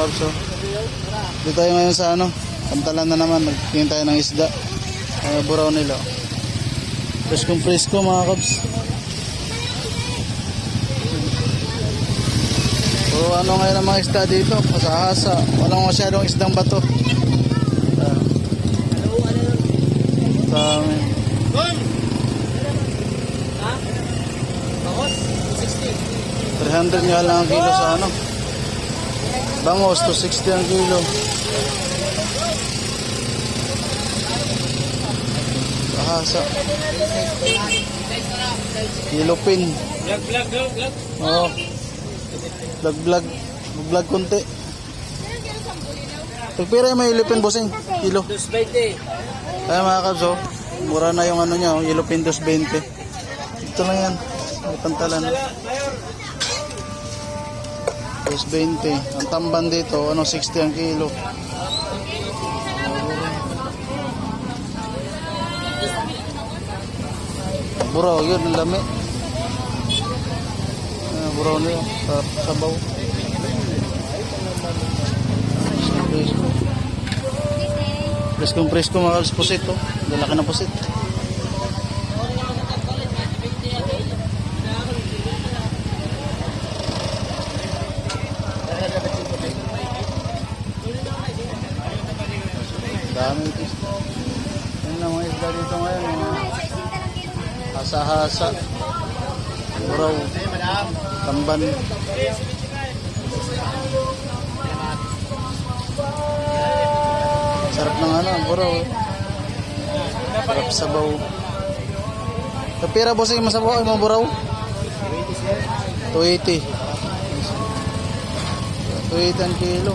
kapso. Dito tayo ngayon sa ano, pantalan na naman, nagtingin tayo ng isda. Ay, buraw nila. Preskong presko mga kabs. Puro ano ngayon ang mga isda dito, masahasa. Walang masyadong isdang bato. Dami. Bakos, 60. 300 nga lang ang kilo sa ano. Bangos, 260 ang kilo. Bahasa. Yellow pin. Vlog, vlog, vlog, vlog. Oo. Vlog, vlog. Vlog konti. Pagpira yung may yellow pin, bossing. Kilo. 220. Kaya mga kabs, oh. Mura na yung ano niya, oh. Yellow pin, 220. Ito lang yan. May pantalan. Mayor. 220. Ang tamban dito, ano, 60 ang kilo. Buraw, yun, ang lami. Ah, na yun, sa sabaw. Presko. Preskong presko mga kalis pusit, oh. Lalaki na pusit. Dami ito. Yan na mga isda dito ngayon. Mga hasa-hasa. Buraw. Tamban. Sarap ng ano, buraw. eh. Sarap sabaw. Kapira boss yung masabaw ay mga buraw? 280. 280 ang kilo.